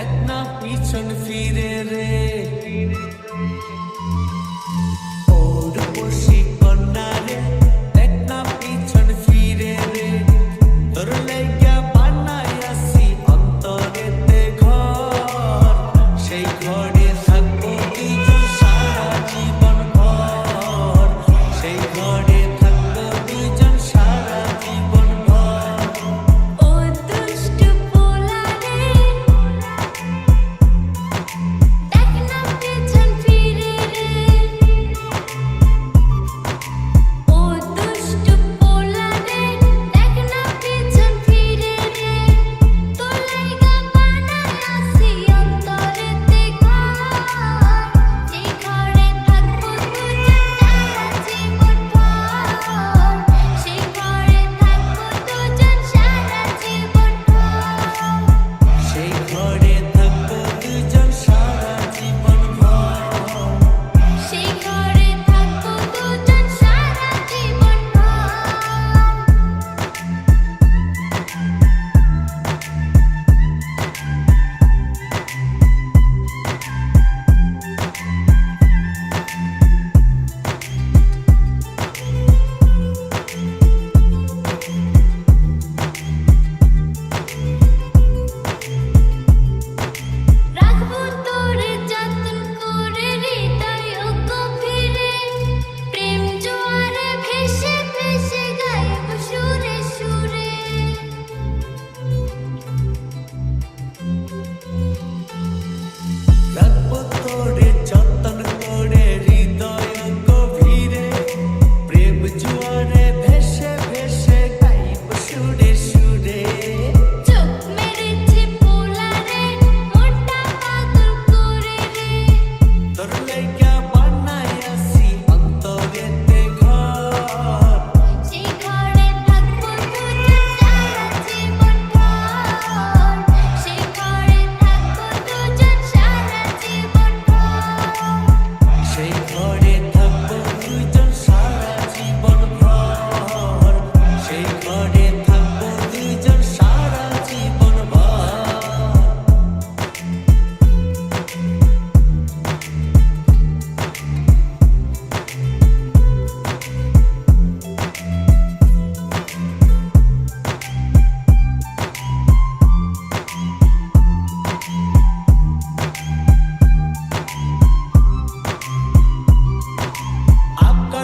that not be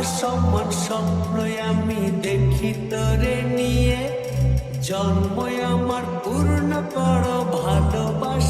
সপন স্বপ্নই আমি দেখি তরে নিয়ে। জন্ময় আমার পূর্ণ কর ভালোবাসা।